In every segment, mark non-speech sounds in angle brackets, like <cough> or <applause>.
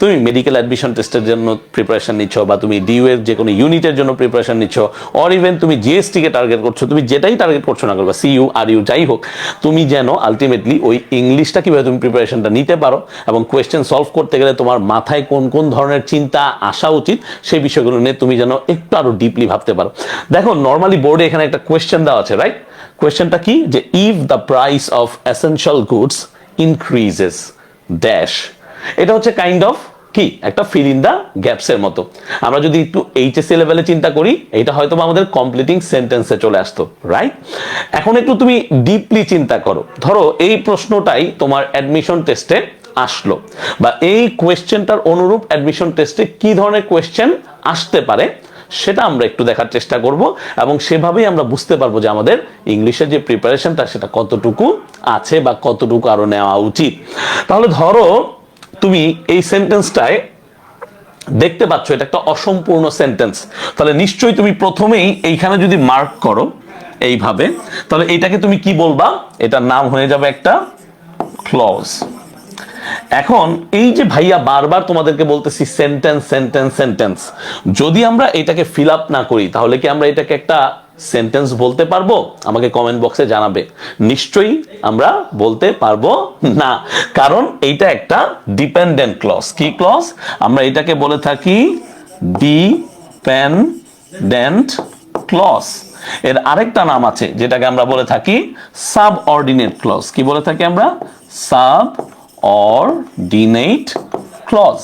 তুমি medical admission টেস্টের জন্য প্রিপারেশন নিচ্ছ বা তুমি ডিউ এর যে কোনো ইউনিটের জন্য প্রিপারেশন নিচ্ছ অর ইভেন তুমি জিএসটি কে টার্গেট করছ, তুমি যেটাই টার্গেট করছ না করবা সিইউ আর ইউ যাই হোক, তুমি যেন আলটিমেটলি ওই ইংলিশটা কীভাবে তুমি প্রিপারেশনটা নিতে পারো এবং কোয়েশ্চেন সলভ করতে গেলে তোমার মাথায় কোন কোন ধরনের চিন্তা আসা উচিত, সেই বিষয়গুলো নিয়ে তুমি যেন একটু আরও ডিপলি ভাবতে পারো। দেখো নর্মালি বোর্ডে এখানে একটা কোয়েশ্চেন দেওয়া আছে রাইট কোয়েশ্চেনটা কি? যে if the price of essential goods increases dash এটা হচ্ছে কাইন্ড অফ কি? একটা ফিল ইন দ্য গ্যাপস এর মতো। আমরা যদি একটু এইচএসসি লেভেলে চিন্তা করি এটা হয়তো আমাদের কমপ্লিটিং সেন্টেন্সে চলে আসতো রাইট এখন একটু তুমি ডিপলি চিন্তা করো। ধরো এই প্রশ্নটাই তোমার অ্যাডমিশন টেস্টে আসলো, বা এই কোয়েশ্চেনটার অনুরূপ অ্যাডমিশন টেস্টে কি ধরনের কোয়েশ্চেন আসতে পারে, সেটা আমরা একটু দেখার চেষ্টা করব, এবং সেভাবেই আমরা বুঝতে পারব যে আমাদের ইংলিশের যে প্রিপারেশনটা সেটা কতটুকু আছে বা কতটুকু আরও নেওয়া উচিত। তাহলে ধরো তুমি এই সেন্টেন্সটায় দেখতে পাচ্ছ, এটা একটা অসম্পূর্ণ সেন্টেন্স তাহলে নিশ্চয়ই তুমি প্রথমেই এইখানে যদি মার্ক করো এইভাবে, তাহলে এটাকে তুমি কি বলবা? এটার নাম হয়ে যাবে একটা ক্লজ এখন এই যে ভাইয়া বারবার তোমাদেরকে বলতেছি সেন্টেন্স সেন্টেন্স সেন্টেন্স যদি আমরা এটাকে ফিল আপ না করি, তাহলে কি আমরা এটাকে একটা সেন্টেন্স বলতে পারব? আমাকে কমেন্ট বক্সে জানাবে। নিশ্চয়ই আমরা বলতে পারব না। কারণ এইটা একটা ডিপেন্ডেন্ট ক্লস কি ক্লস আমরা এটাকে বলে থাকি ডিপেন্ডেন্ট ক্লস এর আরেকটা নাম আছে, যেটাকে আমরা বলে থাকি সাব অর্ডিনেট ক্লজ কি বলে থাকি আমরা? সাব অর্ডিনেট ক্লজ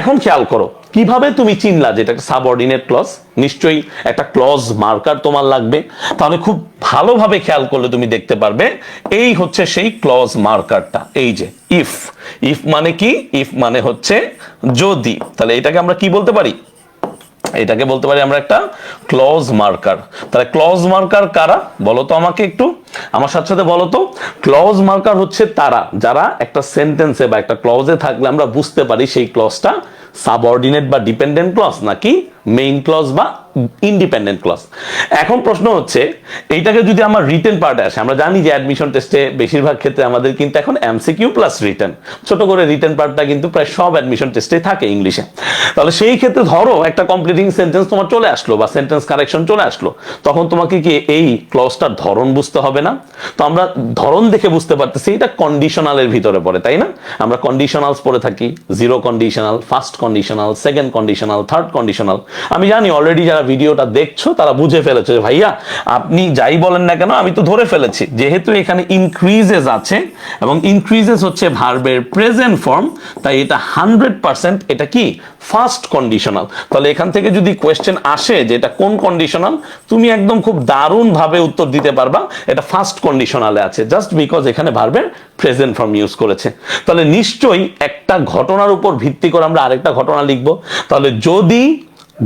এখন খেয়াল করো, কীভাবে তুমি চিনলা যে এটা সাবঅর্ডিনেট ক্লজ নিশ্চয়ই একটা ক্লজ মার্কার তোমার লাগবে। তাহলে খুব ভালোভাবে খেয়াল করলে তুমি দেখতে পারবে, এই হচ্ছে সেই ক্লজ মার্কারটা এই যে ইফ ইফ মানে কি? ইফ মানে হচ্ছে যদি। তাহলে এটাকে আমরা কি বলতে পারি? এটাকে বলতে পারি আমরা একটা ক্লজ মার্কার তাহলে ক্লজ মার্কার কারা? বলতো আমাকে একটু। আমার সাথে সাথে বলো তো। ক্লজ মার্কার হচ্ছে তারা, যারা একটা সেন্টেন্সে বা একটা ক্লজে থাকলে আমরা বুঝতে পারি সেই ক্লজটা সাবঅর্ডিনেট বা ডিপেন্ডেন্ট ক্লজ নাকি মেইন ক্লজ বা ইন্ডিপেন্ডেন্ট এখন প্রশ্ন হচ্ছে, এইটাকে যদি আমার আসে, আমরা জানি যে অ্যাডমিশন টেস্টে বেশিরভাগ ক্ষেত্রে আমাদের কিন্তু এখন এমসিকিউ প্লাস রিটেন ছোট করে রিটেন পার্টটা কিন্তু প্রায় সব অ্যাডমিশন টেস্টে থাকে ইংলিশে তাহলে সেই ক্ষেত্রে ধরো একটা কমপ্লিটিং সেন্টেন্স তোমার চলে আসলো বা সেন্টেন্স কারেকশন চলে আসলো, তখন তোমাকে কি এই ক্লজটার ধরন বুঝতে হবে না? তো আমরা ধরন দেখে বুঝতে পারতেছি, এটা কন্ডিশনালের ভিতরে পড়ে, তাই না? আমরা কন্ডিশনালস পড়ে থাকি zero conditional first conditional second conditional third conditional আমি জানি অলরেডি যারা ভিডিওটা দেখছ, তারা বুঝে ফেলেছে ভাইয়া, আপনি যাই বলেন না কেন, আমি তো ধরে ফেলেছি। যেহেতু এখানে ইনক্রিজেস আছে এবং ইনক্রিজেস হচ্ছে ভার্বের প্রেজেন্ট ফর্ম তাই এটা হান্ড্রেড পার্সেন্ট এটা কি? ফার্স্ট কন্ডিশনাল তাহলে এখান থেকে যদি কোয়েশ্চেন আসে যে এটা কোন কন্ডিশনাল তুমি একদম খুব দারুণ ভাবে উত্তর দিতে পারবা, এটা ফার্স্ট কন্ডিশনালে আছে জাস্ট বিকজ এখানে ভার্বের প্রেজেন্ট ফর্ম ইউজ করেছে। তাহলে নিশ্চয়ই একটা ঘটনার উপর ভিত্তি করে আমরা আরেকটা ঘটনা লিখব। তাহলে যদি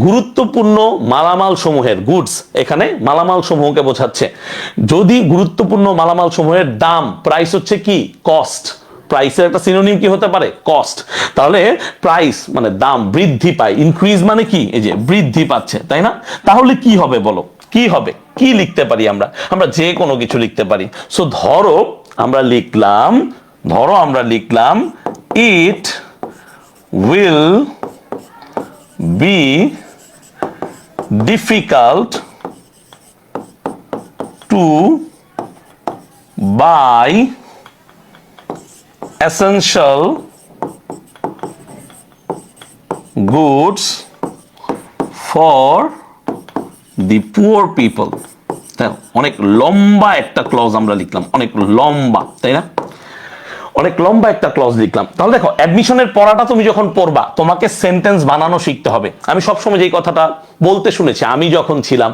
গুরুত্বপূর্ণ মালামাল সমূহের গুডস এখানে মালামাল সমূহকে বোঝাচ্ছে। যদি গুরুত্বপূর্ণ মালামাল সমূহের দাম প্রাইস হচ্ছে কি? কস্ট প্রাইসের একটা সিনোনিম কি হতে পারে? কস্ট তাহলে প্রাইস মানে দাম বৃদ্ধি পায়। ইনক্রিজ মানে কি? এই যে বৃদ্ধি পাচ্ছে, তাই না? তাহলে কি হবে বলো? কি হবে? কি লিখতে পারি আমরা? আমরা যে কোনো কিছু লিখতে পারি। সো ধরো আমরা লিখলাম, ধরো আমরা লিখলাম it will be difficult to buy essential goods for the poor people অনেক লম্বা একটা ক্লজ আমরা লিখলাম অনেক লম্বা তাই না অনেক লম্বা একটা ক্লজ লিখলাম। তাহলে দেখো অ্যাডমিশনের পড়াটা তুমি যখন পড়বা, তোমাকে সেন্টেন্স বানানো শিখতে হবে। আমি সবসময় যেই কথাটা বলতে শুনেছি, আমি যখন ছিলাম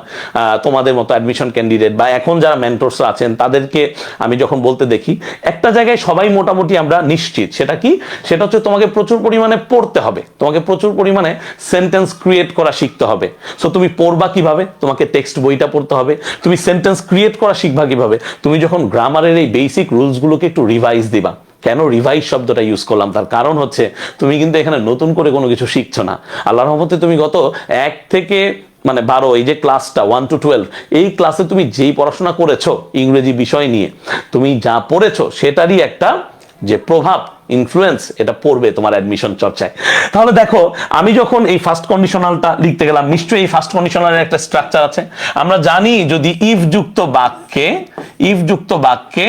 তোমাদের মতো অ্যাডমিশন ক্যান্ডিডেট বা এখন যারা মেন্টরস আছেন, তাদেরকে আমি যখন বলতে দেখি, একটা জায়গায় সবাই মোটামুটি আমরা নিশ্চিত। সেটা কি? সেটা হচ্ছে তোমাকে প্রচুর পরিমাণে পড়তে হবে। তোমাকে প্রচুর পরিমাণে সেন্টেন্স ক্রিয়েট করা শিখতে হবে। সো তুমি পড়বা কীভাবে? তোমাকে টেক্সট বইটা পড়তে হবে। তুমি সেন্টেন্স ক্রিয়েট করা শিখবা কীভাবে? তুমি যখন গ্রামারের এই বেসিক রুলসগুলোকে একটু রিভাইজ দিবা। কেন রিভাইজ শব্দটা ইউজ করলাম? তার কারণ হচ্ছে, তুমি কিন্তু এখানে নতুন করে কোনো কিছু শিখছো না। আল্লাহর রহমতে তুমি গত এক থেকে মানে বারো, এই যে ক্লাসটা ওয়ান টু টুয়েলভ এই ক্লাসে তুমি যেই পড়াশোনা করেছ ইংরেজি বিষয় নিয়ে, তুমি যা পড়েছো সেটারই একটা যে প্রভাব ইনফ্লুয়েন্স এটা পড়বে তোমার অ্যাডমিশন চর্চায়। তাহলে দেখো, আমি যখন এই ফার্স্ট কন্ডিশনালটা লিখতে গেলাম, নিশ্চয়ই এই ফার্স্ট কন্ডিশনালের একটা স্ট্রাকচার আছে। আমরা জানি যদি ইফ যুক্ত বাক্যে ইফ যুক্ত বাক্যে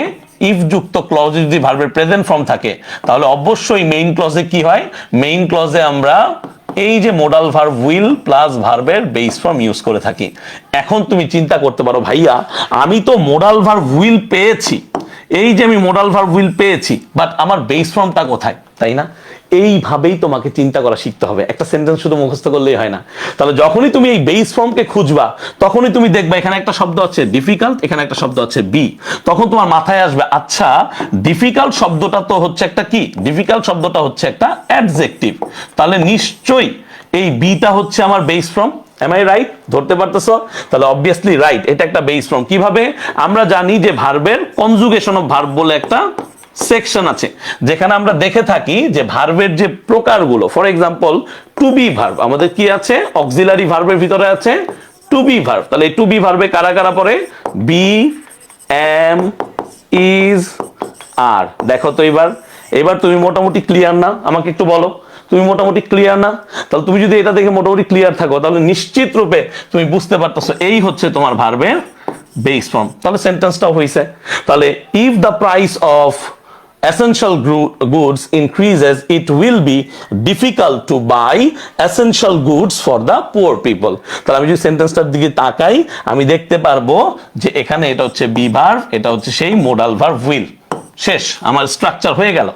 ইফ যুক্ত ক্লজে যদি ভার্বের প্রেজেন্ট ফর্ম থাকে, তাহলে অবশ্যই মেইন ক্লজে কি হয়? মেইন ক্লজে আমরা এই যে মোডাল ভার্ব উইল প্লাস ভার্বের বেস ফর্ম ইউজ করে থাকি। এখন তুমি চিন্তা করতে পারো, ভাইয়া, আমি তো মোডাল ভার্ব উইল পেয়েছি। এই যে আমি মোডাল ভার্ব উইল পেয়েছি বাট আমার বেস ফর্মটা কোথায়, তাই না? এইভাবেই তোমাকে চিন্তা করা শিখতে হবে। একটা সেন্টেন্স শুধু মুখস্থ করলেই হয় না। তাহলে যখনই তুমি এই বেস ফর্মকে খুঁজবা, তখনই তুমি দেখবা এখানে একটা শব্দ আছে ডিফিকাল্ট এখানে একটা শব্দ আছে বি তখন তোমার মাথায় আসবে আচ্ছা ডিফিকাল্ট শব্দটা তো হচ্ছে একটা কি? ডিফিকাল্ট শব্দটা হচ্ছে একটা অ্যাডজেক্টিভ তাহলে নিশ্চয়ই এই বিটা হচ্ছে আমার base form am I right ধরতে পারতেছো? তাহলে অবভিয়াসলি রাইট এটা একটা বেস ফর্ম কীভাবে? আমরা জানি যে ভার্বের কনজুগেশন অফ ভার্ব বলে একটা সেকশন আছে। যেখানে আমরা দেখে থাকি যে ভার্বের যে প্রকারগুলো for example to be verb আমাদের কি আছে? অক্সিলারি ভার্বের ভিতরে আছে টু বি ভার্ব তাহলে টু বি ভার্বে কারা কারা পড়ে? বি এম ইজ আর দেখো তো এবার। এবার তুমি মোটামুটি ক্লিয়ার না? আমাকে একটু বলো। তুমি মোটামুটি ক্লিয়ার না, তাহলে তুমি যদি এটা দেখে মোটামুটি ক্লিয়ার থাকো, তাহলে নিশ্চিত রূপে তুমি বুঝতে পারতেছো এই হচ্ছে তোমার ভার্বের বেস ফর্ম তাহলে সেন্টেন্সটাও হয়েছে তাহলে if the price of gru- goods increases, it will be difficult to buy essential goods for the poor people তাহলে আমি যদি সেন্টেন্সটার দিকে তাকাই, আমি দেখতে পারব যে এখানে এটা হচ্ছে বি ভার্ভ এটা হচ্ছে সেই মোডাল ভার্ভ উইল শেষ, আমার স্ট্রাকচার হয়ে গেল।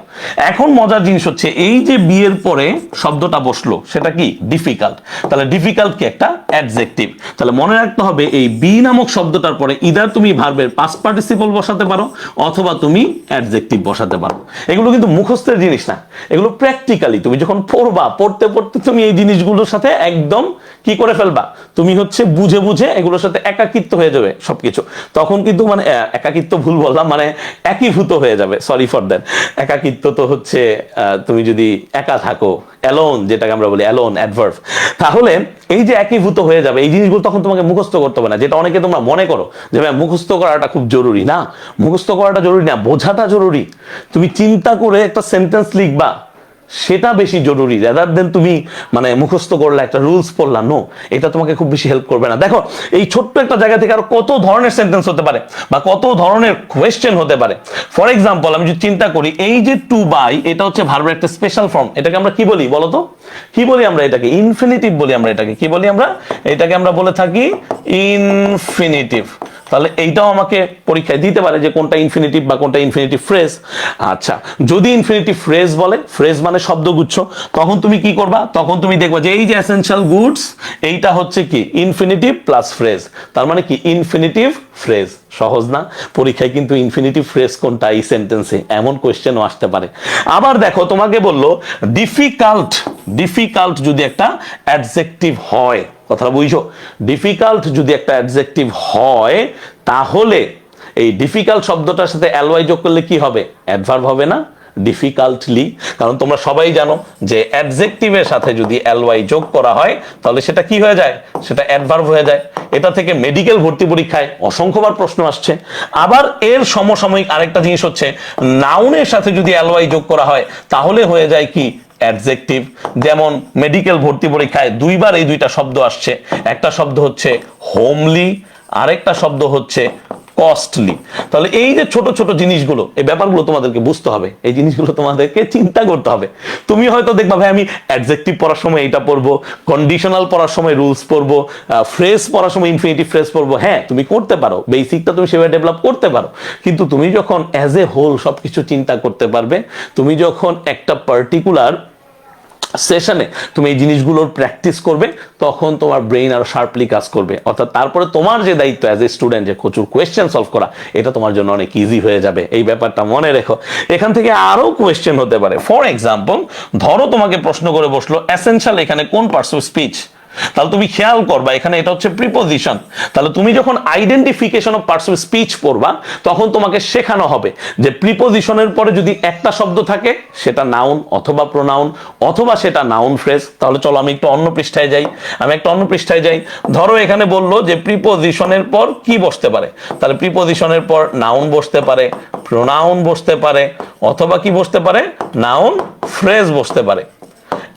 এখন মজার জিনিস হচ্ছে, এই যে বি এর পরে শব্দটা বসল, সেটা কি? ডিফিকাল্ট তাহলে ডিফিকাল্ট কি? একটা অ্যাডজেক্টিভ তাহলে মনে রাখতে হবে, এই বি নামক শব্দটার পরে ইদার তুমি ভার্বের পাস পার্টিসিপল বসাতে পারো, অথবা তুমি অ্যাডজেক্টিভ বসাতে পারো। এগুলো কিন্তু মুখস্থের জিনিস না। এগুলো প্র্যাকটিক্যালি তুমি যখন পড়বা, পড়তে পড়তে তুমি এই জিনিসগুলোর সাথে একদম কি করে ফেলবা? তুমি হচ্ছে বুঝে বুঝে এগুলোর সাথে একাকিত্ব হয়ে যাবে সবকিছু। তখন কিন্তু মানে একাকিত্ব ভুল বললাম মানে একীভূত হয়ে যাবে। সরি ফর দ্যাট একাকিত্ব তো হচ্ছে তুমি যদি একা থাকো অ্যালোন যেটাকে আমরা বলি অ্যালোন অ্যাডভার্ভ তাহলে এই যে একীভূত হয়ে যাবে, এই জিনিসগুলো তখন তোমাকে মুখস্থ করতে হবে না। যেটা অনেকে তোমরা মনে করো যে, ভাই, মুখস্থ করাটা খুব জরুরি। না, মুখস্থ করাটা জরুরি না, বোঝাটা জরুরি। তুমি চিন্তা করে একটা সেন্টেন্স লিখবা সেটা বেশি জরুরি রাদার দেন তুমি মানে মুখস্থ করলে, একটা রুলস পড়লা নো এটা তোমাকে খুব বেশি হেল্প করবে না। দেখো, এই ছোট্ট একটা জায়গা থেকে আর কত ধরনের সেন্টেন্স হতে পারে, বা কত ধরনের কোয়েশ্চেন হতে পারে। ফর এক্সাম্পল আমি যদি চিন্তা করি, এই যে টু বাই এটা হচ্ছে ভার্বের একটা স্পেশাল ফর্ম এটাকে আমরা কি বলি বলো তো? কি বলি আমরা এটাকে? ইনফিনিটিভ বলি আমরা এটাকে। কি বলি আমরা? এটাকে আমরা বলে থাকি ইনফিনিটিভ তাহলে এইটাও আমাকে পরীক্ষায় দিতে পারে যে কোনটা ইনফিনিটিভ বা কোনটা ইনফিনিটিভ ফ্রেজ আচ্ছা যদি ইনফিনিটিভ ফ্রেজ বলে ফ্রেজ মানে শব্দগুচ্ছ, তখন তুমি কি করবা? তখন তুমি দেখবা যে এই যে এসেনশিয়াল গুডস এইটা হচ্ছে কি? ইনফিনিটিভ প্লাস ফ্রেজ তার মানে কি? ইনফিনিটিভ ফ্রেজ সহজ না? পরীক্ষায় কিন্তু ইনফিনিটিভ ফ্রেজ কোনটা এই সেন্টেন্সে এমন কোয়েশ্চেনও আসতে পারে। আবার দেখো, তোমাকে বলল ডিফিকাল্ট ডিফিকাল্ট যদি একটা অ্যাডজেক্টিভ হয় কথাটা বুঝছ? ডিফিকাল্ট যদি একটা অ্যাডজেক্টিভ হয়, তাহলে এই ডিফিকাল্ট শব্দটার সাথে অ্যালওয়াই যোগ করলে কি হবে? অ্যাডভার্ব হবে না ডিফিকাল্টলি কারণ তোমরা সবাই জানো যে অ্যাডজেক্টিভের সাথে যদি অ্যালওয়াই যোগ করা হয়, তাহলে সেটা কি হয়ে যায়? সেটা অ্যাডভার্ব হয়ে যায়। এটা থেকে মেডিকেল ভর্তি পরীক্ষায় অসংখ্যবার প্রশ্ন আসছে। আবার এর সমসাময়িক আরেকটা জিনিস হচ্ছে নাউনের সাথে যদি অ্যালওয়াই যোগ করা হয়, তাহলে হয়ে যায় কি? অ্যাডজেক্টিভ যেমন মেডিকেল ভর্তি পরীক্ষায় দুইবার এই দুইটা শব্দ আসছে। একটা শব্দ হচ্ছে হোমলি আরেকটা শব্দ হচ্ছে কস্টলি তাহলে এই যে ছোট ছোট জিনিসগুলো, এই ব্যাপারগুলো তোমাদেরকে বুঝতে হবে। এই জিনিসগুলো তোমাদেরকে চিন্তা করতে হবে। তুমি হয়তো দেখবা, ভাই, আমি অ্যাডজেক্টিভ পড়ার সময় এটা পড়ব কন্ডিশনাল পড়ার সময় রুলস পড়ব ফ্রেজ পড়ার সময় ইনফিনিটিভ ফ্রেজ পড়ব। হ্যাঁ তুমি করতে পারো বেসিকটা তুমি সেভাবে ডেভেলপ করতে পারো। কিন্তু তুমি যখন অ্যাজ এ হোল সবকিছু চিন্তা করতে পারবে, তুমি যখন একটা পার্টিকুলার সেশনে তুমি এই জিনিসগুলোর প্র্যাকটিস করবে, তখন তোমার ব্রেইন আরও শার্পলি কাজ করবে। অর্থাৎ তারপরে তোমার যে দায়িত্ব অ্যাজ এ স্টুডেন্ট যে প্রচুর কোয়েশ্চেন সলভ করা, এটা তোমার জন্য অনেক ইজি হয়ে যাবে। এই ব্যাপারটা মনে রেখো। এখান থেকে আরও কোয়েশ্চেন হতে পারে। ফর এক্সাম্পল ধরো তোমাকে প্রশ্ন করে বসল এসেনশিয়াল এখানে কোন পার্টস অফ স্পিচ তাহলে তুমি খেয়াল করবা, এখানে এটা হচ্ছে প্রিপোজিশন তাহলে তুমি যখন identification of parts of speech পড়বা, তখন তোমাকে শেখানো হবে যে প্রিপোজিশনের পরে যদি একটা শব্দ থাকে, সেটা নাউন অথবা প্রোনাউন অথবা সেটা নাউন ফ্রেজ তাহলে চলো আমি একটু অন্য পৃষ্ঠায় যাই। আমি একটা অন্য পৃষ্ঠায় যাই। ধরো এখানে বলল যে প্রিপোজিশনের পর কি বসতে পারে? তাহলে প্রিপোজিশনের পর নাউন বসতে পারে প্রোনাউন বসতে পারে, অথবা কি বসতে পারে? নাউন ফ্রেজ বসতে পারে।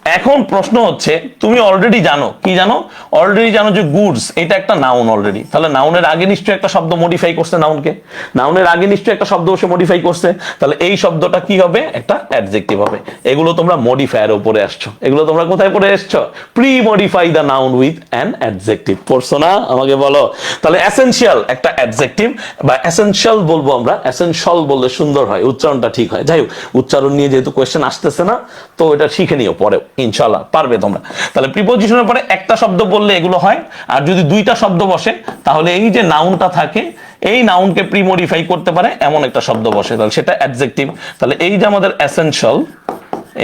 এখন প্রশ্ন হচ্ছে, তুমি অলরেডি জানো, কি জানো? অলরেডি জানো যে গুডস এটা একটা নাউন অলরেডি তাহলে নাউনের আগে নিশ্চয়ই একটা শব্দ মডিফাই করছে নাউনকে নাউনের আগে নিশ্চয়ই একটা শব্দ বসে মডিফাই করছে। তাহলে এই শব্দটা কি হবে? একটা অ্যাডজেক্টিভ হবে। এগুলো তোমরা মডিফায়ার উপরে আসছো। এগুলো তোমরা কোথায় পড়ে এসছো? Pre modify the noun with an adjective পড়ছো না? আমাকে বলো। তাহলে এসেনশিয়াল একটা অ্যাডজেক্টিভ বা এসেনশিয়াল বলব আমরা। এসেনশিয়াল বললে সুন্দর হয়। উচ্চারণটা ঠিক হয়। যাই হোক, উচ্চারণ নিয়ে যেহেতু কোয়েশ্চেন আসতেছে না, তো এটা শিখে নিও পরে ইনশাল্লাহ পারবে তোমরা। তাহলে প্রিপোজিশনের পরে একটা শব্দ বললে এগুলো হয়, আর যদি দুইটা শব্দ বসে, তাহলে এই যে নাউনটা থাকে, এই নাউনকে প্রি মডিফাই করতে পারে, এমন একটা শব্দ বসে। তাহলে সেটা অ্যাডজেক্টিভ তাহলে এই যে আমাদের এসেনশিয়াল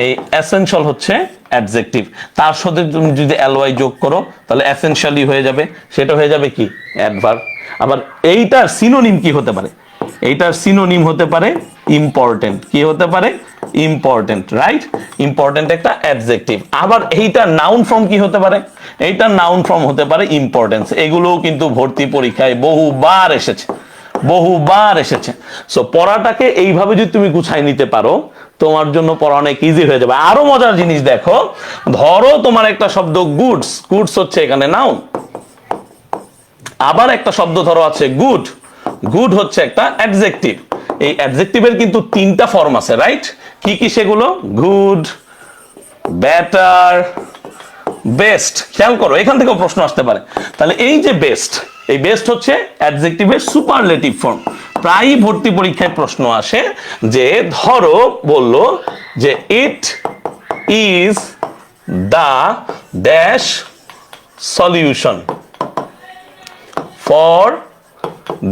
এই এসেনশিয়াল হচ্ছে অ্যাডজেক্টিভ তার সাথে তুমি যদি এলওয়াই যোগ করো, তাহলে এসেনশিয়ালি হয়ে যাবে। সেটা হয়ে যাবে কি? অ্যাডভার্ব আবার এইটার সিনোনিম কি হতে পারে? এইটার সিনোনিম হতে পারে ইম্পর্টেন্ট কি হতে পারে? ইম্পর্টেন্ট রাইট ইম্পর্টেন্ট একটা অ্যাডজেক্টিভ আবার এইটা নাউন ফর্ম কি হতে পারে? এইটা নাউন ফর্ম হতে পারে ইম্পর্টেন্স এগুলোও কিন্তু ভর্তি পরীক্ষায় বহুবার এসেছে। বহুবার এসেছে। সো পড়াটাকে এইভাবে যদি তুমি গুছাই নিতে পারো, তোমার জন্য পড়া অনেক ইজি হয়ে যাবে। আরও মজার জিনিস দেখো, ধরো তোমার একটা শব্দ গুডস গুডস হচ্ছে এখানে নাউন আবার একটা শব্দ ধরো আছে গুড গুড হচ্ছে একটা অ্যাডজেক্টিভ এই অ্যাডজেক্টিভের কিন্তু তিনটা ফর্ম আছে রাইট কি কি সেগুলো? গুড বেটার বেস্ট খেয়াল করো, এখান থেকেও প্রশ্ন আসতে পারে। তাহলে এই যে বেস্ট এই বেস্ট হচ্ছে অ্যাডজেক্টিভের সুপারলেটিভ ফর্ম প্রায়ই ভর্তি পরীক্ষায় প্রশ্ন আসে যে, ধরো বলল যে it is the dash solution for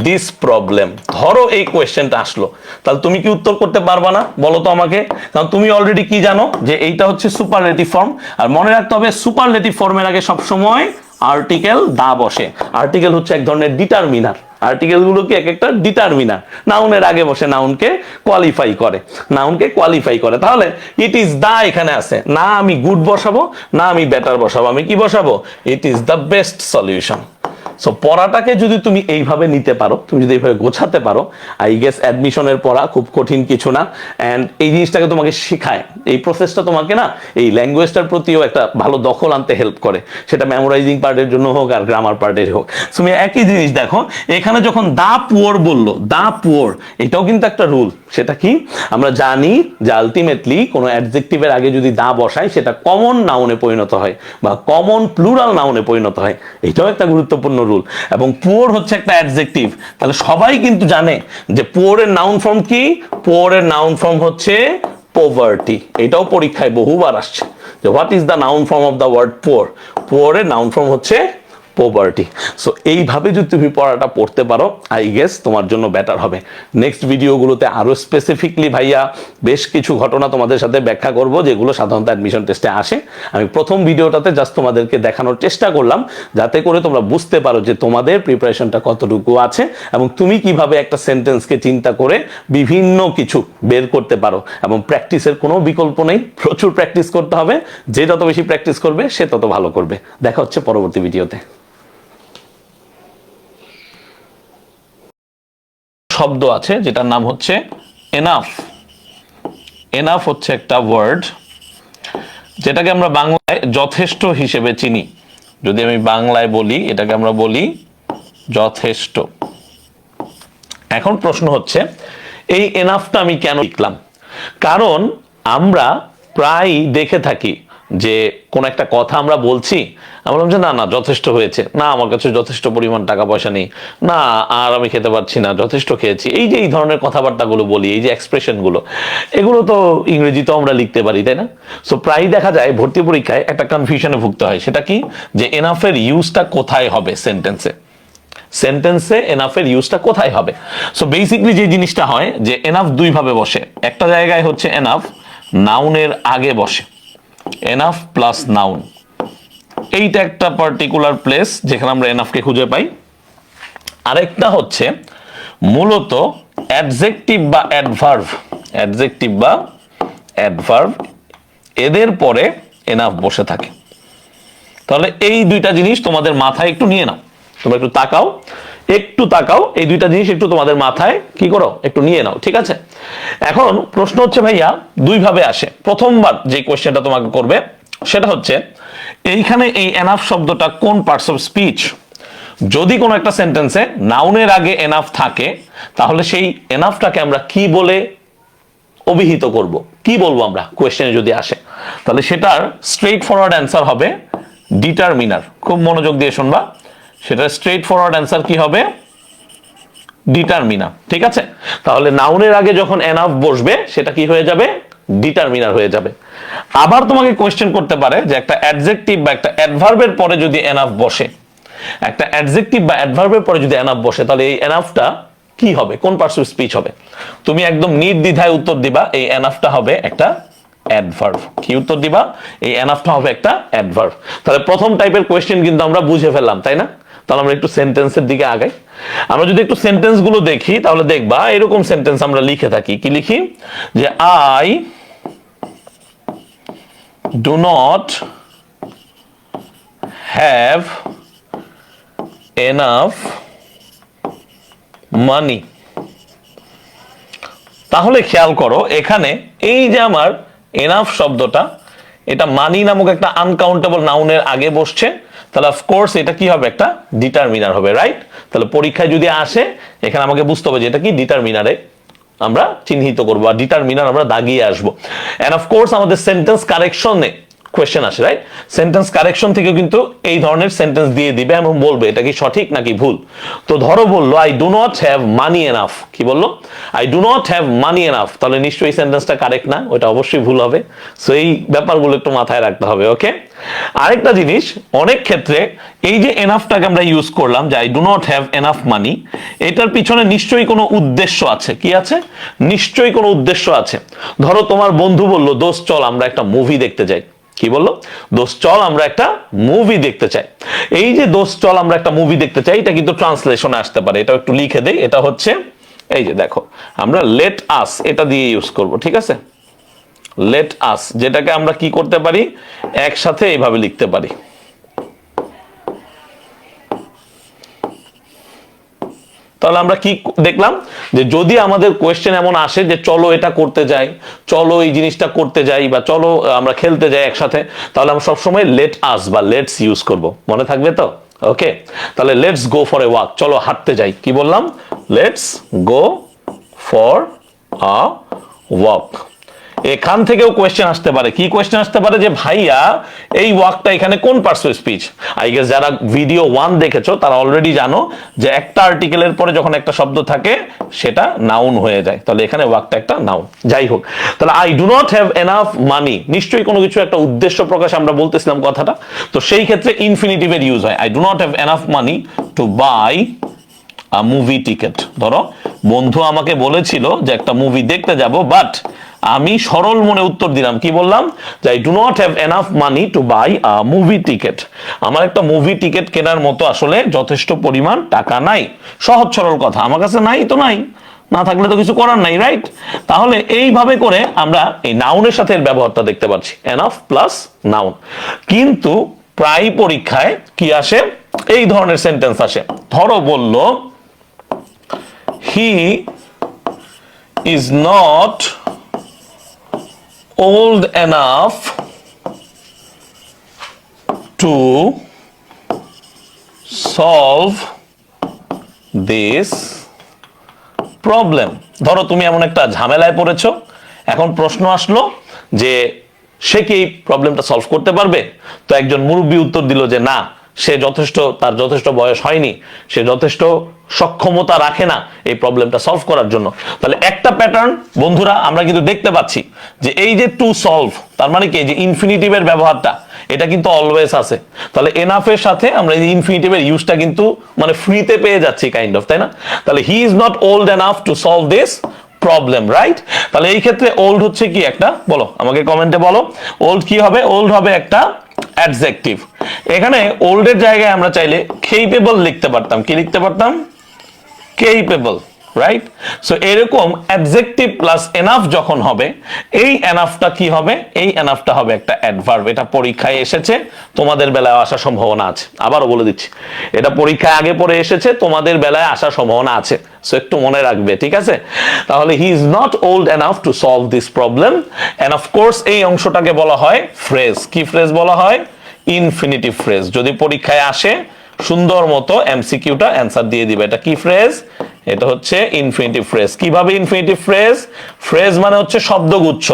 this problem ধরো এই কোয়েশ্চেনটা আসলো। তাহলে তুমি কি উত্তর করতে পারবা না? বলো তো আমাকে। কারণ তুমি অলরেডি কি জানো? যে এইটা হচ্ছে সুপারলেটিভ ফর্ম আর মনে রাখতে হবে সুপারলেটিভ ফর্মের আগে সব সময় আর্টিকেল দা বসে। আর্টিকেল হচ্ছে এক ধরনের ডিটারমিনার আর্টিকেলগুলো কি এক একটা ডিটারমিনার নাউনের আগে বসে নাউনকে কোয়ালিফাই করে। নাউনকে কোয়ালিফাই করে। তাহলে ইট ইজ দা এখানে আছে। না আমি গুড বসাবো, না আমি বেটার বসাবো। আমি কি বসাবো? It is the best solution so পড়াটাকে যদি তুমি এইভাবে নিতে পারো, তুমি যদি এইভাবে গোছাতে পারো আই গেস অ্যাডমিশনের পড়া খুব কঠিন কিছু না। অ্যান্ড এই জিনিসটাকে তোমাকে শেখায়। এই প্রসেসটা তোমাকে না, এই ল্যাঙ্গুয়েজটার প্রতিও একটা ভালো দখল আনতে হেল্প করে। সেটা মেমোরাইজিং পার্টের জন্য হোক আর গ্রামার পার্টের হোক। তুমি একই জিনিস দেখো, এখানে যখন দা পুয়ার বলল, দা পুয়ার, এটাও কিন্তু একটা রুল সেটা কি? আমরা জানি যে আলটিমেটলি কোনো অ্যাডজেক্টিভের আগে যদি দা বসায়, সেটা কমন নাউনে পরিণত হয় বা কমন প্লুরাল নাউনে পরিণত হয়। এটাও একটা গুরুত্বপূর্ণ রুল এবং পোর হচ্ছে একটা অ্যাডজেক্টিভ তাহলে সবাই কিন্তু জানে যে পুয়ারের নাউন ফর্ম কি? পুয়ারের নাউন ফর্ম হচ্ছে পোভার্টি এটাও পরীক্ষায় বহুবার আসছে যে what is the noun form of the word poor পোরের noun form হচ্ছে পোভার্টি সো এইভাবে যদি তুমি পড়াটা পড়তে পারো আই গেস তোমার জন্য বেটার হবে। নেক্সট ভিডিওগুলোতে আরও স্পেসিফিকলি ভাইয়া বেশ কিছু ঘটনা তোমাদের সাথে ব্যাখ্যা করব, যেগুলো সাধারণত অ্যাডমিশন টেস্টে আসে। আমি প্রথম ভিডিওটাতে জাস্ট তোমাদেরকে দেখানোর চেষ্টা করলাম, যাতে করে তোমরা বুঝতে পারো যে তোমাদের প্রিপারেশনটা কতটুকু আছে এবং তুমি কীভাবে একটা সেন্টেন্সকে চিন্তা করে বিভিন্ন কিছু বের করতে পারো। এবং প্র্যাকটিসের কোনো বিকল্প নেই, প্রচুর প্র্যাকটিস করতে হবে, যে যত বেশি প্র্যাকটিস করবে, সে তত ভালো করবে। দেখা হচ্ছে পরবর্তী ভিডিওতে শব্দ আছে, যেটার নাম হচ্ছে এনাফ এনাফ হচ্ছে একটা ওয়ার্ড যেটাকে আমরা বাংলায় যথেষ্ট হিসেবে চিনি। যদি আমি বাংলায় বলি, এটাকে আমরা বলি যথেষ্ট। এখন প্রশ্ন হচ্ছে, এই এনাফটা আমি কেন লিখলাম? কারণ আমরা প্রায় দেখে থাকি যে কোন একটা কথা আমরা বলছি, আমি বললাম যে না না, যথেষ্ট হয়েছে। না, আমার কাছে যথেষ্ট পরিমাণ টাকা পয়সা নেই। না, আর আমি খেতে পারছি না, যথেষ্ট খেয়েছি। এই যে এই ধরনের কথাবার্তাগুলো বলি, এই যে এক্সপ্রেশনগুলো এগুলো তো ইংরেজিতেও আমরা লিখতে পারি, তাই না? সো প্রায় দেখা যায় ভর্তি পরীক্ষায় একটা কনফিউশনে ভুগতে হয়। সেটা কি? যে এনাফের ইউজটা কোথায় হবে সেন্টেন্সে সেন্টেন্সে এনাফের ইউজটা কোথায় হবে? সো বেসিকলি যে জিনিসটা হয়, যে এনাফ দুইভাবে বসে। একটা জায়গায় হচ্ছে এনাফ নাউনের আগে বসে। এনাফ প্লাস নাউন এইটা একটা পার্টিকুলার প্লেস যেখানে আমরা এনাফকে খুঁজে পাই। আরেকটা হচ্ছে মূলত অ্যাডজেক্টিভ বা অ্যাডভার্ভ অ্যাডজেক্টিভ বা অ্যাডভার্ভ এদের পরে এনাফ বসে থাকে। তাহলে এই দুইটা জিনিস তোমাদের মাথায় একটু নিয়ে নাও। তোমরা একটু তাকাও। একটু তাকাও, এই দুইটা জিনিস একটু তোমাদের মাথায়, কি করো? একটু নিয়ে নাও, ঠিক আছে? এখন প্রশ্ন হচ্ছে, ভাইয়া দুই ভাবে আসে। প্রথমবার যে কোয়েশ্চেনটা তোমাকে করবে, সেটা হচ্ছে, এইখানে এই এনাফ শব্দটা কোন পার্টস অফ স্পিচ যদি কোনো একটা সেন্টেন্সে নাউনের আগে এনাফ থাকে, তাহলে সেই এনাফটাকে আমরা কি বলে অভিহিত করব? কি বলব আমরা কোয়েশ্চেনে যদি আসে? তাহলে সেটার স্ট্রেট ফরওয়ার্ড অ্যান্সার হবে ডিটারমিনার খুব মনোযোগ দিয়ে শুনবা। সেটার স্ট্রেট ফরওয়ার্ড অ্যান্সার কি হবে? ডিটারমিনার ঠিক আছে? তাহলে নাউনের আগে যখন এনাফ বসবে, সেটা কি হয়ে যাবে? ডিটারমিনার হয়ে যাবে। আবার তোমাকে কোয়েশ্চেন করতে পারে যে একটা অ্যাডজেক্টিভ বা একটা অ্যাডভার্বের পরে যদি এনাফ বসে, একটা অ্যাডজেক্টিভ বা অ্যাডভার্বের পরে যদি এনাফ বসে, তাহলে এই এনাফটা কি হবে? কোন পার্টস স্পিচ হবে? তুমি একদম নির্দ্বিধায় উত্তর দিবা, এই এনাফটা হবে একটা অ্যাডভার্ব কি উত্তর দিবা? এই এনাফটা হবে একটা অ্যাডভার্ব তাহলে প্রথম টাইপের কোয়েশ্চেন কিন্তু আমরা বুঝে ফেললাম, তাই না? তাহলে আমরা একটু সেন্টেন্সের দিকে আগাই। আমরা যদি একটু সেন্টেন্সগুলো দেখি, তাহলে দেখবা এরকম সেন্টেন্স আমরা লিখে থাকি। কি লিখি? যে I do not have enough money তাহলে খেয়াল করো, এখানে এই যে আমার এনাফ শব্দটা, এটা মানি নামক একটা আনকাউন্টেবল নাউনের আগে বসছে। তাহলে অফকোর্স এটা কি হবে? একটা ডিটারমিনার হবে রাইট তাহলে পরীক্ষায় যদি আসে, এখানে আমাকে বুঝতে হবে যে এটা কি ডিটারমিনারে আমরা চিহ্নিত করব আর ডিটারমিনার আমরা দাগিয়ে আসব। অ্যান্ড অফকোর্স আমাদের সেন্টেন্স কারেকশনে কোয়েশ্চেন আসে রাইট সেন্টেন্স কারেকশন থেকে কিন্তু এই ধরনের সেন্টেন্স দিয়ে দিবে এবং বলবে, এটা কি সঠিক নাকি ভুল? তো ধরো বলল I do not have money enough কি বলল? I do not have money enough তাহলে নিশ্চয়ই সেন্টেন্সটা কারেক্ট না ওটা অবশ্যই ভুল হবে। সো এই ব্যাপারগুলো একটু মাথায় রাখতে হবে ওকে আরেকটা জিনিস, অনেক ক্ষেত্রে এই যে এনাফটাকে আমরা ইউজ করলাম, যে I do not have enough money এটার পিছনে নিশ্চয়ই কোনো উদ্দেশ্য আছে। কি আছে? নিশ্চয়ই কোনো উদ্দেশ্য আছে। ধরো তোমার বন্ধু বলল, দোস্ত, চল আমরা একটা মুভি দেখতে যাই। কি বলল? দোষ চল আমরা একটা মুভি দেখতে চাই। এই যে দোষ চল আমরা একটা মুভি দেখতে চাই, এটা কিন্তু ট্রান্সলেশনে আসতে পারে। এটা একটু লিখে দেই। এটা হচ্ছে, এই যে দেখো, আমরা লেট আস এটা দিয়ে ইউজ করব, ঠিক আছে? লেট আস যেটাকে আমরা কি করতে পারি? একসাথে এইভাবে লিখতে পারি। তাহলে আমরা কি দেখলাম? যে যদি আমাদের কোয়েশ্চেন এমন আসে যে চলো এটা করতে যাই, চলো এই জিনিসটা করতে যাই বা চলো আমরা খেলতে যাই একসাথে, তাহলে আমরা সবসময় লেট আস বা লেটস ইউজ করব। মনে থাকবে তো? ওকে তাহলে let's go for a walk চলো হাঁটতে যাই। কি বললাম? Let's go for a walk এখান থেকেও কোয়েশ্চেন আসতে পারে। কি কোয়েশ্চেন আসতে পারে যে, ভাইয়া, এই ওয়াকটা এখানে কোন parts of speech I guess যারা ভিডিও ওয়ান দেখেছ, তারা অলরেডি জানো যে, একটা আর্টিকেলের পরে যখন একটা শব্দ থাকে, সেটা নাউন হয়ে যায়। তাহলে এখানে ওয়াকটা একটা নাউন যাই হোক, তাহলে I do not have enough money নিশ্চয়ই কোনো কিছু একটা উদ্দেশ্য প্রকাশ আমরা বলতেছিলাম কথাটা। তো সেই ক্ষেত্রে ইনফিনিটিভের ইউজ হয়। I do not have enough money to buy movie ticket ধরো, বন্ধু আমাকে বলেছিল যে, একটা মুভি দেখতে যাব বাট আমি সরল মনে উত্তর দিলাম। কি বললাম? যে I do not have enough money to buy movie ticket আমার একটা মুভি টিকিট কেনার মতো আসলে যথেষ্ট পরিমাণ টাকা নাই। সহজ সরল কথা। আমার কাছে নাই তো নাই। না থাকলে তো কিছু করার নাই রাইট তাহলে এইভাবে করে আমরা এই নাউনের সাথে এর ব্যবহারটা দেখতে পাচ্ছি। এনাফ প্লাস নাউন কিন্তু প্রায় পরীক্ষায় কি আসে? এই ধরনের সেন্টেন্স আসে। ধরো বলল he is not old enough to solve this problem. ধরো তুমি এমন একটা ঝামেলায় পড়েছো, এখন প্রশ্ন আসলো যে সে কি এই প্রবলেমটা সলভ করতে পারবে? তো একজন মুরব্বী উত্তর দিল যে না সে যথেষ্ট, তার যথেষ্ট বয়স হয়নি, সে যথেষ্ট সক্ষমতা রাখে না এই প্রবলেমটা সলভ করার জন্য। তাহলে একটা প্যাটার্ন বন্ধুরা, আমরা কিন্তু দেখতে পাচ্ছি যে এই যে টু সলভ তার মানে কি? যে ইনফিনিটিভের ব্যবহারটা, এটা কিন্তু অলওয়েজ আছে। তাহলে এনাফের সাথে আমরা এই ইনফিনিটিভের ইউজটা কিন্তু মানে ফ্রিতে পেয়ে যাচ্ছি কাইন্ড অফ তাই না? তাহলে he is not old enough to solve this problem right তাহলে এই ক্ষেত্রে ওল্ড হচ্ছে কি একটা? বলো, আমাকে কমেন্টে বলো। ওল্ড কি হবে? ওল্ড হবে একটা অ্যাডজেক্টিভ। এখানে ওল্ডের জায়গায় আমরা চাইলে কেপেবল লিখতে পারতাম। কি লিখতে পারতাম? কেপেবল রাইট সো এরকম অ্যাডজেক্টিভ প্লাস এনাফ যখন হবে, এই এনাফটা কি হবে? এই এনাফটা হবে একটা অ্যাডভার্ব এটা পরীক্ষায় এসেছে, তোমাদের বেলায় আসার সম্ভাবনা আছে। আবারও বলে দিচ্ছি, এটা পরীক্ষায় আগে পরে এসেছে, তোমাদের বেলায় আসার সম্ভাবনা আছে। সো একটু মনে রাখবে, ঠিক আছে? তাহলে he is not old enough to solve this problem and of course এই অংশটাকে বলা হয় ফ্রেজ কি ফ্রেজ বলা হয়? ইনফিনিটিভ ফ্রেজ যদি পরীক্ষায় আসে, সুন্দর মতো এমসিকিউটা অ্যান্সার দিয়ে দিবে। এটা কি ফ্রেজ এটা হচ্ছে ইনফিনিটিভ ফ্রেজ কীভাবে ইনফিনিটিভ ফ্রেজ ফ্রেজ মানে হচ্ছে শব্দগুচ্ছ।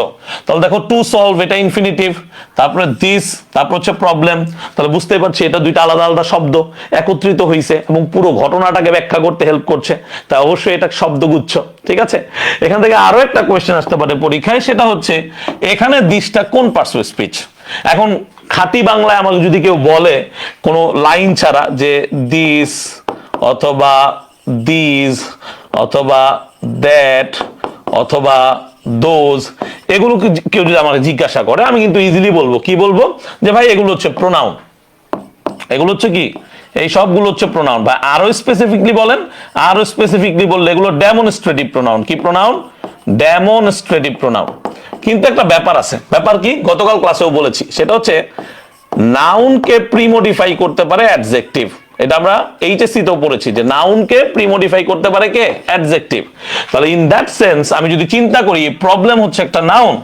তাহলে দেখো টু সলভ এটা ইনফিনিটিভ তারপরে দিস তারপর হচ্ছে প্রবলেম তাহলে বুঝতেই পারছি এটা দুইটা আলাদা আলাদা শব্দ একত্রিত হয়েছে এবং পুরো ঘটনাটাকে ব্যাখ্যা করতে হেল্প করছে। তাই অবশ্যই এটা শব্দগুচ্ছ, ঠিক আছে? এখান থেকে আরও একটা কোয়েশ্চেন আসতে পারে পরীক্ষায়, সেটা হচ্ছে, এখানে দিসটা কোন পার্টস অফ স্পিচ এখন খাঁটি বাংলায় আমাকে যদি কেউ বলে কোনো লাইন ছাড়া যে দিস অথবা দিস অথবা দ্যাট অথবা দোজ এগুলো কেউ যদি আমাকে জিজ্ঞাসা করে, আমি কিন্তু ইজিলি বলব। কি বলব? যে ভাই, এগুলো হচ্ছে প্রোনাউন এগুলো হচ্ছে কি? এই সবগুলো হচ্ছে প্রোনাউন বা আরও স্পেসিফিকলি বলেন, আরও স্পেসিফিকলি বললে এগুলো ডেমনস্ট্রেটিভ প্রোনাউন কি প্রোনাউন ডেমনস্ট্রেটিভ প্রোনাউন কিন্তু একটা ব্যাপার আছে। ব্যাপার কি? গতকাল ক্লাসেও বলেছি। সেটা হচ্ছে নাউনকে প্রিমোডিফাই করতে পারে অ্যাডজেক্টিভ এটা আমরা এইচএসসি তেও পড়েছি যে নাউনকে প্রিমোডিফাই করতে পারে কে? অ্যাডজেক্টিভ তাহলে ইন দ্যাট সেন্স আমি যদি চিন্তা করি প্রবলেম হচ্ছে একটা নাউন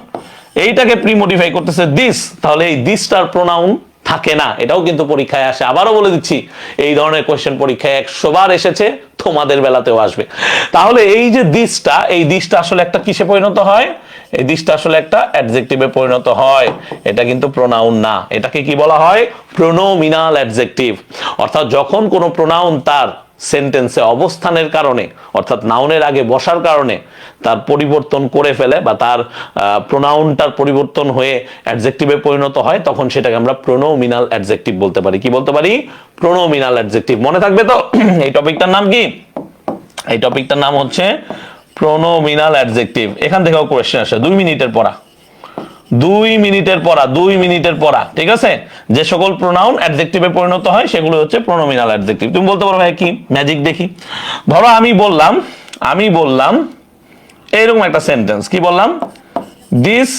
এইটাকে প্রিমোডিফাই করতেছে দিস তাহলে এই দিসটার প্রোনাউন থাকে না, এটাও কিন্তু পরীক্ষায় আসে। আবারও বলে দিচ্ছি, এই ধরনের কোয়েশ্চেন পরীক্ষায় একশোবার এসেছে, তোমাদের বেলাতেও আসবে। তাহলে এই যে দিসটা এই দিসটা আসলে একটা কিসে পরিণত হয়? এই দিসটা আসলে একটা অ্যাডজেক্টিভে পরিণত হয়। এটা কিন্তু প্রোনাউন না। এটাকে কি বলা হয়? প্রোনোমিনাল অ্যাডজেক্টিভ অর্থাৎ যখন কোনো প্রোনাউন তার সেন্টেন্সে অবস্থানের কারণে, অর্থাৎ নাউনের আগে বসার কারণে তার পরিবর্তন করে ফেলে বা তার প্রোনাউনটার পরিবর্তন হয়ে অ্যাডজেক্টিভে পরিণত হয়, তখন সেটাকে আমরা প্রোনোমিনাল অ্যাডজেক্টিভ বলতে পারি। কি বলতে পারি? প্রোনোমিনাল অ্যাডজেক্টিভ মনে থাকবে তো? <clears throat> এই টপিকটার নাম কি? এই টপিকটার নাম হচ্ছে প্রোনোমিনাল অ্যাডজেক্টিভ এখান থেকেও কোয়েশ্চেন আসে। দুই মিনিটের পড়া। দুই মিনিটের পড়া, দুই মিনিটের পড়া, ঠিক আছে? যে সকল প্রোনাউন অ্যাডজেক্টিভে পরিণত হয়, সেগুলো হচ্ছে প্রোনোমিনাল অ্যাডজেক্টিভ তুমি বলতে পারো ভাই, কি? ম্যাজিক দেখি। ধরো আমি বললাম আমি বললাম, এইরকম একটা সেন্টেন্স কি বললাম? দিস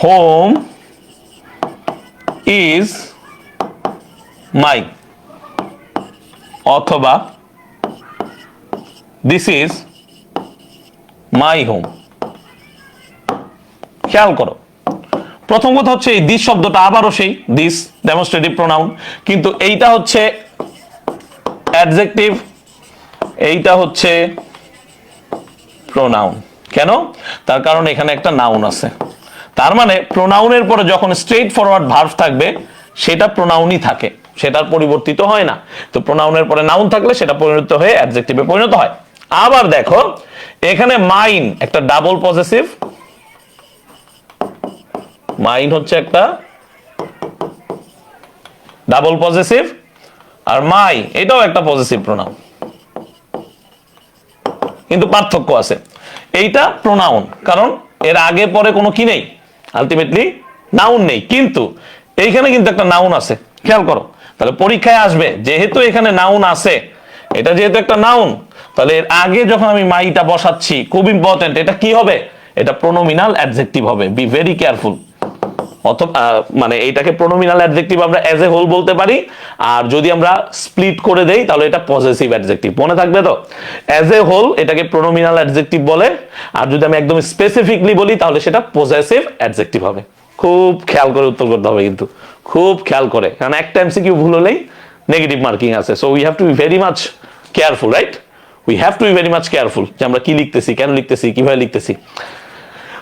হোম ইজ মাই অথবা দিস ইজ মাই হোম খেয়াল করো। প্রথম কথা হচ্ছে এই দিস শব্দটা আবারও সেই দিস ডেমনস্ট্রেটিভ প্রোনাউন কিন্তু এইটা হচ্ছে অ্যাডজেক্টিভ এইটা হচ্ছে প্রোনাউন কেন? তার কারণ এখানে একটা নাউন আছে। তার মানে প্রোনাউনের পরে যখন স্ট্রেট ফরওয়ার্ড ভার্ভ থাকবে, সেটা প্রোনাউনই থাকে, সেটার পরিবর্তিত হয় না। তো প্রোনাউনের পরে নাউন থাকলে সেটা পরিণত হয়ে অ্যাডজেক্টিভে পরিণত হয়। আবার দেখো, এখানে মাইন একটা ডাবল পজিটিভ মাইন হচ্ছে একটা ডাবল পজিটিভ আর মাই, এটাও একটা পজিটিভ প্রোনাউন কিন্তু পার্থক্য আছে। এইটা প্রোনাউন কারণ এর আগে, পরে কোনো কি নেই? আলটিমেটলি নাউন নেই। কিন্তু এইখানে কিন্তু একটা নাউন আছে। খেয়াল করো। তাহলে পরীক্ষায় আসবে, যেহেতু এখানে নাউন আছে, এটা যেহেতু একটা নাউন তাহলে এর আগে যখন আমি মাইটা বসাচ্ছি, খুব ইম্পর্টেন্ট এটা কি হবে? এটা প্রোনোমিনাল অ্যাডজেক্টিভ হবে। বি ভেরি কেয়ারফুল অথবা মানে এইটাকে প্রোনোমিনাল অ্যাডজেক্টিভ আমরা অ্যাজ এ হোল বলতে পারি। আর যদি আমরা স্প্লিট করে দেই, তাহলে এটা পজিটিভ অ্যাডজেক্টিভ মনে থাকবে তো? অ্যাজ এ হোল এটাকে প্রোনোমিনাল অ্যাডজেক্টিভ বলে। আর যদি আমি একদম স্পেসিফিকলি বলি, তাহলে সেটা পজিটিভ অ্যাডজেক্টিভ হবে। খুব খেয়াল করে উত্তর করতে হবে কিন্তু। খুব খেয়াল করে। কারণ একটা এমসিকিউ ভুল হলেই নেগেটিভ মার্কিং আছে। So we have to be very much careful right we have to be very much careful যে আমরা কি লিখতেছি, কেন লিখতেছি, কীভাবে লিখতেছি।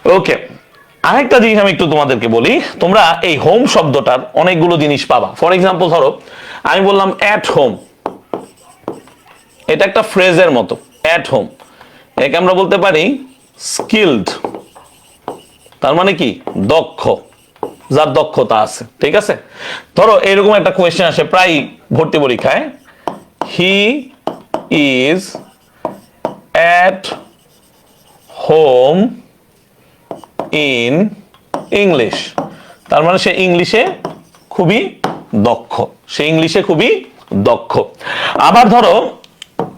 ওকে আরেকটা জিনিস আমি একটু তোমাদেরকে বলি, তোমরা এই হোম শব্দটার অনেকগুলো জিনিস পাবা। ফর এক্সাম্পল ধরো, আমি বললাম অ্যাট হোম এটা একটা ফ্রেজের মতো অ্যাট হোম একে আমরা বলতে পারি স্কিলড তার মানে কি? দক্ষ। যার দক্ষতা আছে, ঠিক আছে? ধরো, এরকম একটা কোয়েশ্চেন আসে প্রায় ভর্তি পরীক্ষায়। He is at home in English তার মানে সে ইংলিশে খুবই দক্ষ। সে ইংলিশে খুবই দক্ষ। আবার ধরো,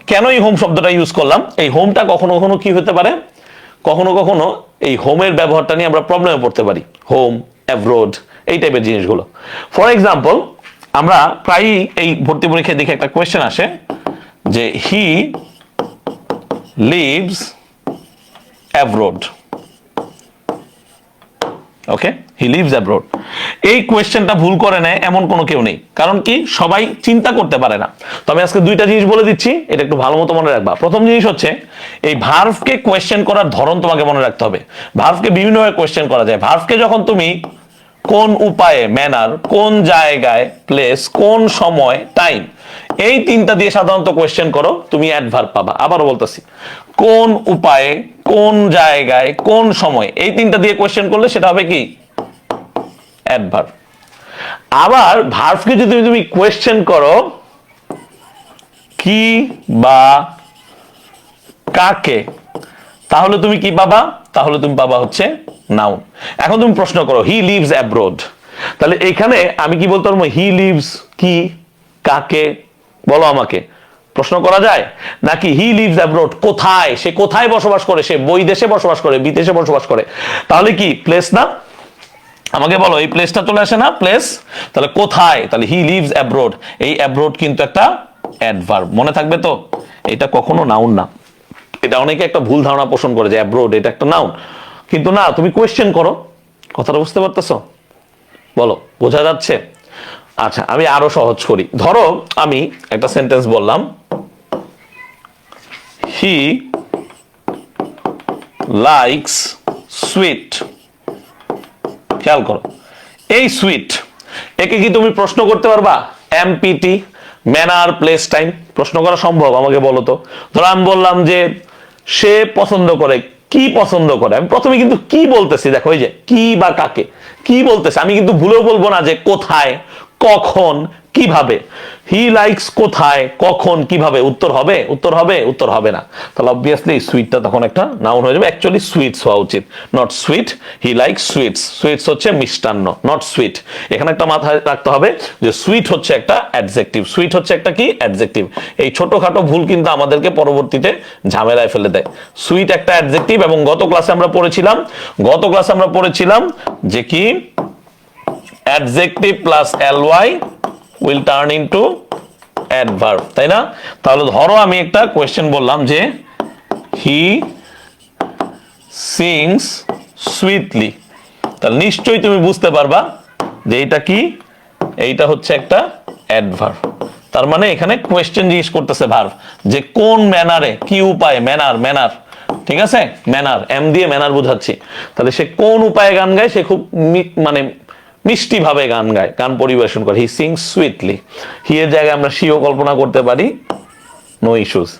কেন এই হোম শব্দটা ইউজ করলাম? এই হোমটা কখনো কখনো কি হতে পারে? কখনো কখনো এই হোমের ব্যবহারটা নিয়ে আমরা প্রবলেমে পড়তে পারি। হোম অ্যাব্রোড এই টাইপের জিনিসগুলো। ফর এক্সাম্পল আমরা প্রায়ই এই ভর্তি পরীক্ষায় দেখে একটা কোয়েশ্চেন আসে যে he lives abroad okay he lives abroad এই কোয়েশ্চেনটা ভুল করে নেয় এমন কোনো কেউ নেই। কারণ কি? সবাই চিন্তা করতে পারে না। তো আমি আজকে দুইটা জিনিস বলে দিচ্ছি, এটা একটু ভালো মতো মনে রাখবা। প্রথম জিনিস হচ্ছে, এই ভার্ভকে কোয়েশ্চেন করার ধরন তোমাকে মনে রাখতে হবে। ভার্ভকে বিভিন্নভাবে কোয়েশ্চেন করা যায়। ভার্ভকে যখন তুমি কোন উপায়ে ম্যানার কোন জায়গায় প্লেস কোন সময় টাইম এই তিনটা দিয়ে সাধারণত কোয়েশ্চেন করো, তুমি অ্যাডভার্ব পাবা। আবারও বলতেছি, কোন উপায়ে, কোন জায়গায়, কোন সময়, এই তিনটা দিয়ে কোয়েশ্চেন করলে সেটা হবে কি? অ্যাডভার্ব আবার ভার্ভকে যদি তুমি কোয়েশ্চেন করো, কি বা কাকে, তাহলে তুমি কি পাবা? তাহলে তুমি পাবা হচ্ছে নাউন এখন তুমি প্রশ্ন করো হি লিভস অ্যাব্রোড তাহলে এখানে আমি কি বলতে পারব? হি লিভস কি, কাকে বলো আমাকে, প্রশ্ন করা যায়? নাকি হি লিভস অ্যাব্রোড কোথায়? সে কোথায় বসবাস করে? সে বই দেশে বসবাস করে, বিদেশে বসবাস করে? তাহলে কি প্লেস না? আমাকে বলো, এই প্লেসটা চলে আসে না? প্লেস তাহলে কোথায়? তাহলে হি লিভস অ্যাব্রোড এই অ্যাব্রোড কিন্তু একটা অ্যাডভার্ব মনে থাকবে তো? এটা কখনো নাউন না। এটা অনেকে একটা ভুল ধারণা পোষণ করে যে অ্যাব্রোড এটা একটা নাউন কিন্তু না, তুমি কোয়েশ্চেন করো। কথাটা বুঝতে পারতেছো? বলো, বোঝা যাচ্ছে? আচ্ছা আমি আরও সহজ করি। ধরো আমি একটা সেন্টেন্স বললাম। হি লাইকস সুইট খেয়াল করো। এই সুইট একে কি তুমি প্রশ্ন করতে পারবা? এমপিটি ম্যানার প্লেস টাইম প্রশ্ন করা সম্ভব, আমাকে বলো তো। ধরো আমি বললাম যে, সে পছন্দ করে, কি পছন্দ করে? আমি প্রথমে কিন্তু কি বলতেছি? দেখো ওই যে, কি বা কাকে? কি বলতেছে? আমি কিন্তু ভুলেও বলব না যে কোথায় কখন, কীভাবে? হি লাইকস কোথায়, কখন, কীভাবে? উত্তর হবে উত্তর হবে উত্তর হবে না। তাহলে অবভিয়াসলি সুইটটা তখন একটা নাউন হয়ে যাবে। অ্যাকচুয়ালি সুইটস হওয়া উচিত। Not sweet he like sweets sweets হচ্ছে মিষ্টান্ন নট সুইট এখানে একটা মাথায় রাখতে হবে যে সুইট হচ্ছে একটা অ্যাডজেক্টিভ সুইট হচ্ছে একটা কি? অ্যাডজেক্টিভ এই ছোটখাটো ভুল কিন্তু আমাদেরকে পরবর্তীতে ঝামেলায় ফেলে দেয়। সুইট একটা অ্যাডজেক্টিভ এবং গত ক্লাসে আমরা পড়েছিলাম। গত ক্লাসে আমরা পড়েছিলাম যে কি? Adjective plus L Y will into adverb তাই না? তাহলে ধরো আমি একটা কোয়েশ্চেন বললাম যে হি সিংস সুইটলি তাহলে নিশ্চয়ই তুমি বুঝতে পারবা যে এইটা কি? এইটা হচ্ছে একটা অ্যাডভার্ব তার মানে এখানে কোয়েশ্চেন জিজ্ঞেস করতেছে ভার্ব যে কোন ম্যানারে কি উপায়ে? ম্যানার ম্যানার ঠিক আছে? ম্যানার এম দিয়ে ম্যানার বোঝাচ্ছি। তাহলে সে কোন উপায়ে গান গায়? সে খুব মানে মিষ্টি ভাবে গান গায়, গান পরিবেশন করে। হি সিং সুইটলি হি এর জায়গায় আমরা সিও কল্পনা করতে পারি no issues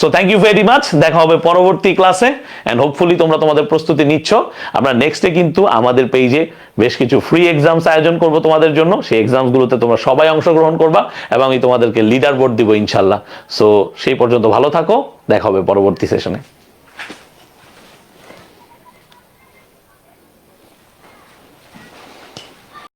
so thank you very much দেখা হবে পরবর্তী ক্লাসে অ্যান্ড হোপফুলি তোমরা তোমাদের প্রস্তুতি নিচ্ছ। আমরা নেক্সটে কিন্তু আমাদের পেজে বেশ কিছু ফ্রি এক্সামস আয়োজন করব তোমাদের জন্য। সেই এক্সামসগুলোতে তোমরা সবাই অংশগ্রহণ করবা এবং আমি তোমাদেরকে লিডার বোর্ড দিব ইনশাল্লাহ। সো সেই পর্যন্ত ভালো থাকো। দেখা হবে পরবর্তী সেশনে